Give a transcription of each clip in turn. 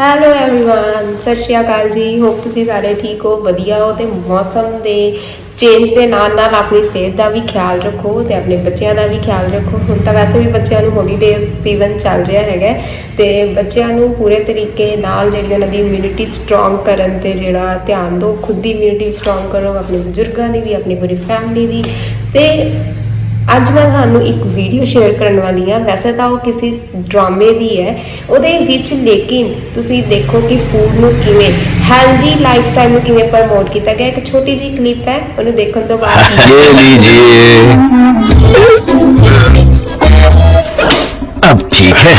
Hello everyone ਸਤਿ ਸ਼੍ਰੀ ਅਕਾਲ ਜੀ hop ਤੁਸੀਂ ਸਾਰੇ ਠੀਕ ਹੋ ਵਧੀਆ ਹੋ ਤੇ ਮੌਸਮ ਦੇ ਚੇਂਜ ਦੇ ਨਾਲ ਨਾਲ ਆਪਣੀ ਸਿਹਤ ਦਾ ਵੀ ਖਿਆਲ ਰੱਖੋ ਤੇ ਆਪਣੇ ਬੱਚਿਆਂ ਦਾ ਵੀ ਖਿਆਲ ਰੱਖੋ ਹੁਣ ਤਾਂ ਵੈਸੇ ਵੀ ਬੱਚਿਆਂ ਨੂੰ ਹੌਲੀਡੇ ਸੀਜ਼ਨ ਚੱਲ ਰਿਹਾ ਹੈਗਾ ਤੇ ਬੱਚਿਆਂ ਨੂੰ ਪੂਰੇ ਤਰੀਕੇ ਨਾਲ ਜਿਹੜੀ ਉਹਨਾਂ ਦੀ ਇਮਿਊਨਿਟੀ ਸਟਰੋਂਗ ਕਰਨ ਤੇ ਜਿਹੜਾ ਧਿਆਨ ਦਿਓ ਖੁਦ ਦੀ ਇਮਿਊਨਿਟੀ ਸਟਰੋਂਗ ਕਰੋ ਆਪਣੇ ਬਜ਼ੁਰਗਾਂ ਦੀ ਵੀ ਆਪਣੀ ਪੂਰੀ ਫੈਮਿਲੀ ਦੀ ਤੇ ਅੱਜ ਮੈਂ ਤੁਹਾਨੂੰ ਇੱਕ ਵੀਡੀਓ ਸ਼ੇਅਰ ਕਰਨ ਵਾਲੀ ਹਾਂ ਵੈਸੇ ਤਾਂ ਉਹ ਕਿਸੇ ਡਰਾਮੇ ਦੀ ਹੈ ਉਹਦੇ ਵਿੱਚ ਲੇਕਿਨ ਤੁਸੀਂ ਦੇਖੋ ਕਿ ਫੂਡ ਨੂੰ ਕਿਵੇਂ ਹੈਲਦੀ ਲਾਈਫਸਟਾਈਲ ਨੂੰ ਕਿਵੇਂ ਪ੍ਰਮੋਟ ਕੀਤਾ ਗਿਆ ਇੱਕ ਛੋਟੀ ਜਿਹੀ ਕਲਿੱਪ ਹੈ ਉਹਨੂੰ ਦੇਖਣ ਤੋਂ ਬਾਅਦ ये लीजिए अब ठीक है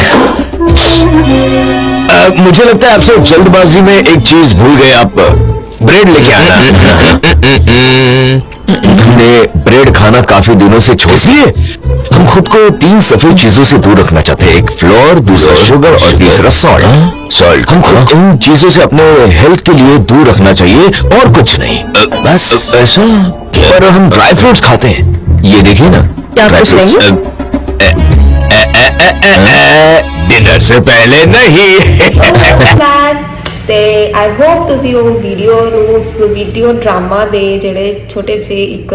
अ, मुझे लगता है आपसे जल्दबाजी में एक चीज भूल गए आप ब्रेड लेके आना हमने ब्रेड खाना काफ़ी दिनों से छोड़ दिए। हम खुद को तीन सफ़ेद चीज़ों से दूर रखना चाहते हैं। एक फ्लोर दूसरा शुगर और तीसरा सॉल्ट सॉल्ट हम खुद इन चीज़ों से अपने हेल्थ के लिए दूर रखना चाहिए और कुछ नहीं। बस ऐसा। पर हम ड्राई फ्रूट्स खाते हैं। ये देखिए ना। ड्राई फ्रूट्स डिनर से पहले नहीं। ਤੇ ਆਈ ਹੋਪ ਤੁਸੀਂ ਉਹ ਵੀਡੀਓ ਨੂੰ, ਉਸ ਵੀਡੀਓ ਡਰਾਮਾ ਦੇ ਜਿਹੜੇ ਛੋਟੇ ਜਿਹੇ ਇੱਕ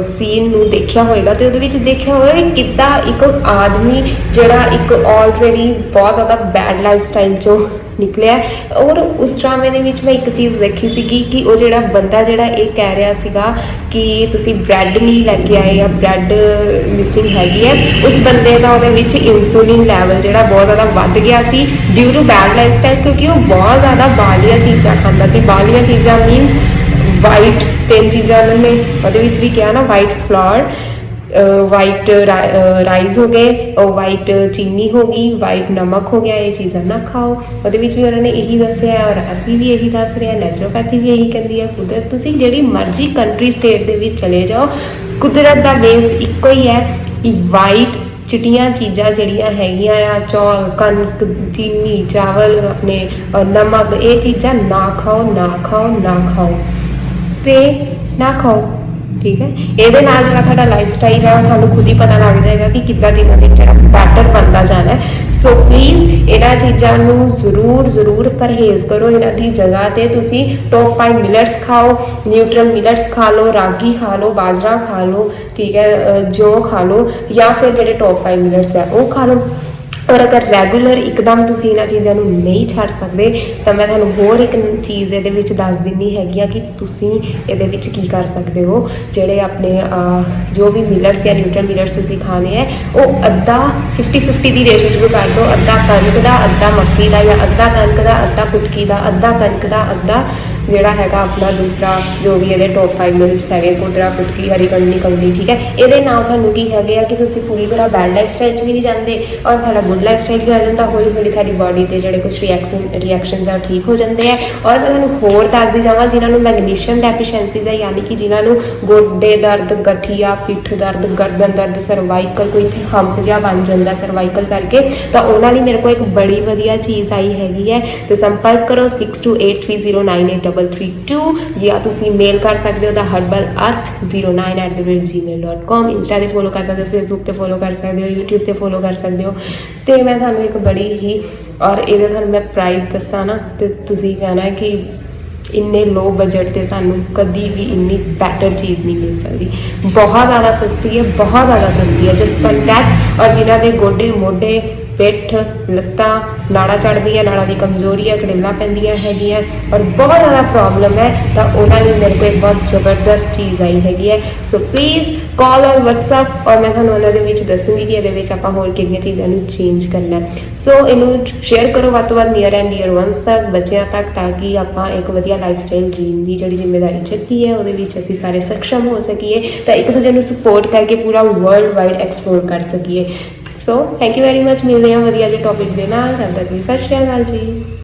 ਸੀਨ ਨੂੰ ਦੇਖਿਆ ਹੋਵੇਗਾ ਤੇ ਉਹਦੇ ਵਿੱਚ ਦੇਖਿਆ ਹੋਵੇਗਾ ਕਿ ਕਿੱਦਾਂ ਇੱਕ ਆਦਮੀ ਜਿਹੜਾ ਇੱਕ ਆਲਰੇਡੀ ਬਹੁਤ ਜ਼ਿਆਦਾ ਬੈਡ ਲਾਈਫ ਸਟਾਈਲ ਚੋਂ ਨਿਕਲਿਆ। ਔਰ ਉਸ ਡਰਾਮੇ ਦੇ ਵਿੱਚ ਮੈਂ ਇੱਕ ਚੀਜ਼ ਦੇਖੀ ਸੀਗੀ ਕਿ ਉਹ ਜਿਹੜਾ ਬੰਦਾ ਜਿਹੜਾ ਇਹ ਕਹਿ ਰਿਹਾ ਸੀਗਾ ਕਿ ਤੁਸੀਂ ਬ੍ਰੈਡ ਨਹੀਂ ਲੈ ਕੇ ਆਏ ਜਾਂ ਬ੍ਰੈਡ ਮਿਸਿੰਗ ਹੈਗੀ ਹੈ, ਉਸ ਬੰਦੇ ਦਾ ਉਹਦੇ ਵਿੱਚ ਇਨਸੂਲਿਨ ਲੈਵਲ ਜਿਹੜਾ ਬਹੁਤ ਜ਼ਿਆਦਾ ਵੱਧ ਗਿਆ ਸੀ due to bad lifestyle ਕਿਉਂਕਿ ਉਹ ਬਹੁਤ ਜ਼ਿਆਦਾ ਬਾਲੀਆਂ ਚੀਜ਼ਾਂ ਖਾਂਦਾ ਸੀ। ਬਾਲੀਆਂ ਚੀਜ਼ਾਂ ਮੀਨਸ ਵਾਈਟ ਤਿੰਨ ਚੀਜ਼ਾਂ ਉਹਨਾਂ ਨੇ ਉਹਦੇ ਵਿੱਚ ਵੀ ਕਿਹਾ ਨਾ ਵਾਈਟ ਫਲਾਵਰ ਵਾਈਟ ਰਾਈਸ ਹੋ ਗਏ ਉਹ ਵਾਈਟ ਚੀਨੀ ਹੋ ਗਈ ਵਾਈਟ ਨਮਕ ਹੋ ਗਿਆ, ਇਹ ਚੀਜ਼ਾਂ ਨਾ ਖਾਓ। ਉਹਦੇ ਵਿੱਚ ਵੀ ਉਹਨਾਂ ਨੇ ਇਹੀ ਦੱਸਿਆ ਔਰ ਅਸੀਂ ਵੀ ਇਹੀ ਦੱਸ ਰਹੇ ਹਾਂ ਨੈਚੁਰੋਪੈਥੀ ਵੀ ਇਹੀ ਕਹਿੰਦੀ ਹੈ, ਕੁਦਰਤ ਤੁਸੀਂ ਜਿਹੜੀ ਮਰਜ਼ੀ ਕੰਟਰੀ ਸਟੇਟ ਦੇ ਵਿੱਚ ਚਲੇ ਜਾਓ, ਕੁਦਰਤ ਦਾ ਬੇਸ ਇੱਕੋ ਹੀ ਹੈ ਕਿ ਵਾਈਟ ਚਿੱਟੀਆਂ ਚੀਜ਼ਾਂ ਜਿਹੜੀਆਂ ਹੈਗੀਆਂ ਆ, ਚੌਲ, ਕਣਕ, ਚੀਨੀ, ਚਾਵਲ, ਆਪਣੇ ਨਮਕ, ਇਹ ਚੀਜ਼ਾਂ ਨਾ ਖਾਓ ਨਾ ਖਾਓ ਨਾ ਖਾਓ। ਤੇ ਨਾ ਖਾਓ। ਠੀਕ ਹੈ? ਇਹਦੇ ਨਾਲ ਜਿਹੜਾ ਤੁਹਾਡਾ ਲਾਈਫ ਸਟਾਈਲ ਹੈ, ਤੁਹਾਨੂੰ ਖੁਦ ਹੀ ਪਤਾ ਲੱਗ ਜਾਏਗਾ ਕਿ ਕਿੱਦਾਂ ਦਿਨੋਂ ਦਿਨ ਜਿਹੜਾ ਬੈਟਰ ਬਣਦਾ ਜਾਣਾ ਹੈ। ਸੋ ਪਲੀਜ਼ ਇਹਨਾਂ ਚੀਜ਼ਾਂ ਨੂੰ ਜ਼ਰੂਰ ਜ਼ਰੂਰ ਪਰਹੇਜ਼ ਕਰੋ ਇਹਨਾਂ ਦੀ ਜਗ੍ਹਾ ਤੇ। ਤੁਸੀਂ ਟੌਪ 5 ਮਿਲਟਸ ਖਾਓ ਨਿਊਟਰਲ ਮਿਲਟਸ ਖਾ ਲਓ, ਰਾਗੀ ਖਾ ਲਓ, ਬਾਜਰਾ ਖਾ ਲਓ, ਠੀਕ ਹੈ ਜੋ ਖਾ ਲਓ ਜਾਂ ਫਿਰ ਜਿਹੜੇ ਟੌਪ 5 ਮਿਲਟਸ ਹੈ, ਉਹ ਖਾ ਲਓ। ਔਰ ਅਗਰ ਰੈਗੂਲਰ ਇੱਕਦਮ ਤੁਸੀਂ ਇਹਨਾਂ ਚੀਜ਼ਾਂ ਨੂੰ ਨਹੀਂ ਛੱਡ ਸਕਦੇ, ਤਾਂ ਮੈਂ ਤੁਹਾਨੂੰ ਹੋਰ ਇੱਕ ਚੀਜ਼ ਇਹਦੇ ਵਿੱਚ ਦੱਸ ਦਿੰਨੀ ਹੈਗੀ ਆ ਕਿ ਤੁਸੀਂ ਇਹਦੇ ਵਿੱਚ ਕੀ ਕਰ ਸਕਦੇ ਹੋ। ਜਿਹੜੇ ਆਪਣੇ ਜੋ ਵੀ ਮਿਲਟਸ ਜਾਂ ਨਿਊਟਰਲ ਮਿਲਟਸ ਤੁਸੀਂ ਖਾਣੇ ਹੈ ਉਹ ਅੱਧਾ 50 50 ਦੀ ਰੇਸ਼ੋ ਸ਼ੁਰੂ ਕਰ ਦਿਓ। ਅੱਧਾ ਕਣਕ ਦਾ, ਅੱਧਾ ਮੱਕੀ ਦਾ ਜਾਂ ਅੱਧਾ ਕਣਕ ਦਾ, ਅੱਧਾ ਕੁਟਕੀ ਦਾ, ਅੱਧਾ ਕਣਕ ਦਾ, ਅੱਧਾ ਜਿਹੜਾ ਹੈਗਾ ਆਪਣਾ ਦੂਸਰਾ ਜੋ ਵੀ ਇਹਦੇ ਟੌਪ 5 ਮਿਲਟਸ ਹੈਗੇ, ਕੁਦਰਾ ਕੁਟਕੀ, ਹਰੀ ਕੰਨੀ ਕੰਨੀ ਠੀਕ ਹੈ? ਇਹਦੇ ਨਾਲ ਤੁਹਾਨੂੰ ਕੀ ਹੈਗੇ ਆ ਕਿ ਤੁਸੀਂ ਪੂਰੀ ਤਰ੍ਹਾਂ ਬੈਡ ਲਾਈਫ ਸਟਾਈਲ 'ਚ ਵੀ ਨਹੀਂ ਜਾਂਦੇ ਔਰ ਤੁਹਾਡਾ ਗੁੱਡ ਲਾਈਫ ਸਟਾਈਲ ਵੀ ਆ ਜਾਂਦਾ, ਹੌਲੀ ਹੌਲੀ ਤੁਹਾਡੀ ਬਾਡੀ ਤੇ ਜਿਹੜੇ ਕੁਝ ਰਿਐਕਸ਼ਨ ਰਿਐਕਸ਼ਨਸ ਆ ਉਹ ਠੀਕ ਹੋ ਜਾਂਦੇ ਆ। ਔਰ ਮੈਂ ਤੁਹਾਨੂੰ ਹੋਰ ਦੱਸਦੀ ਜਾਵਾਂ, ਜਿਨ੍ਹਾਂ ਨੂੰ ਮੈਗਨੀਸ਼ੀਅਮ ਡੈਫੀਸ਼ੀਐਂਸੀਜ਼ ਹੈ ਯਾਨੀ ਕਿ ਜਿਨ੍ਹਾਂ ਨੂੰ ਗੋਡੇ ਦਰਦ, ਗਠੀਆ, ਪਿੱਠ ਦਰਦ, ਗਰਦਨ ਦਰਦ ਸਰਵਾਈਕਲ ਕੋਈ ਇੱਥੇ ਹੰਪ ਜਿਹਾ ਬਣ ਜਾਂਦਾ ਸਰਵਾਈਕਲ ਕਰਕੇ, ਤਾਂ ਉਹਨਾਂ ਲਈ ਮੇਰੇ ਕੋਲ ਇੱਕ ਬੜੀ ਵਧੀਆ ਚੀਜ਼ ਆਈ ਹੈਗੀ ਹੈ। ਤੇ ਸੰਪਰਕ ਕਰੋ 6283098332 ਜਾਂ ਤੁਸੀਂ ਮੇਲ ਕਰ ਸਕਦੇ ਹੋ ਦਾ herbal09@gmail.com ਇੰਸਟਾ ਤੇ ਫੋਲੋ ਕਰ ਸਕਦੇ ਹੋ ਫੇਸਬੁੱਕ ਤੇ ਫੋਲੋ ਕਰ ਸਕਦੇ ਹੋ, YouTube ਤੇ ਫੋਲੋ ਕਰ ਸਕਦੇ ਹੋ। ਤੇ ਮੈਂ ਤੁਹਾਨੂੰ ਇੱਕ ਬੜੀ ਹੀ, ਔਰ ਇਹਦੇ ਤੁਹਾਨੂੰ ਮੈਂ ਪ੍ਰਾਈਸ ਦੱਸਾਂ ਨਾ, ਤੇ ਤੁਸੀਂ ਕਹਿਣਾ ਕਿ ਇੰਨੇ ਲੋ ਬਜਟ ਤੇ ਸਾਨੂੰ ਕਦੀ ਵੀ ਇੰਨੀ ਬੈਟਰ ਚੀਜ਼ ਨਹੀਂ ਮਿਲ ਸਕਦੀ। ਬਹੁਤ ਜ਼ਿਆਦਾ ਸਸਤੀ ਹੈ, ਬਹੁਤ ਜ਼ਿਆਦਾ ਸਸਤੀ ਹੈ ਜਸਟ ਕੰਟੈਕਟ ਔਰ ਜਿਨ੍ਹਾਂ ਦੇ ਗੋਡੇ ਮੋਢੇ ਪਿੱਠ, ਲੱਤਾਂ, ਨਾੜਾ ਚੜਦੀ ਹੈ ਨਾੜਾ ਦੀ ਕਮਜ਼ੋਰੀ ਹੈ ਕੜੇਲਾਂ ਪੈਂਦੀਆਂ ਹੈਗੀਆਂ ਔਰ ਬਹੁਤ ਜ਼ਿਆਦਾ ਪ੍ਰੋਬਲਮ ਹੈ, ਤਾਂ ਉਹਨਾਂ ਲਈ ਮੇਰੇ ਕੋਲ ਇੱਕ ਬਹੁਤ ਜ਼ਬਰਦਸਤ ਚੀਜ਼ ਆਈ ਹੈਗੀ ਹੈ। ਸੋ ਪਲੀਜ਼ ਕਾਲ ਔਰ WhatsApp ਔਰ ਮੈਂ ਤੁਹਾਨੂੰ ਉਹਨਾਂ ਦੇ ਵਿੱਚ ਦੱਸੂਗੀ ਕਿ ਇਹਦੇ ਵਿੱਚ ਆਪਾਂ ਹੋਰ ਕਿਹੜੀਆਂ ਚੀਜ਼ਾਂ ਨੂੰ ਚੇਂਜ ਕਰਨਾ ਸੋ ਇਹਨੂੰ ਸ਼ੇਅਰ ਕਰੋ ਵੱਧ ਤੋਂ ਵੱਧ ਨੀਅਰ ਐਂਡ ਡੀਅਰ ਵਨਸ ਤੱਕ, ਬੱਚਿਆਂ ਤੱਕ, ਤਾਂ ਕਿ ਆਪਾਂ ਇੱਕ ਵਧੀਆ ਲਾਈਫ ਸਟਾਈਲ ਜੀਣ ਦੀ ਜਿਹੜੀ ਜ਼ਿੰਮੇਵਾਰੀ ਚੱਕੀ ਹੈ, ਉਹਦੇ ਵਿੱਚ ਅਸੀਂ ਸਾਰੇ ਸક્ષਮ ਹੋ ਸਕੀਏ, ਤਾਂ ਇੱਕ ਦੂਜੇ ਨੂੰ ਸਪੋਰਟ ਕਰਕੇ ਪੂਰਾ ਵਰਲਡ ਵਾਈਡ ਐਕਸਪਲੋਰ ਕਰ ਸਕੀਏ। So thank you very much ਮਿਲਦੇ ਹਾਂ ਵਧੀਆ ਜਿਹੇ ਟੌਪਿਕ ਦੇ ਨਾਲ, ਤਦ ਤੱਕ ਲਈ ਸਤਿ ਸ਼੍ਰੀ ਅਕਾਲ ਜੀ।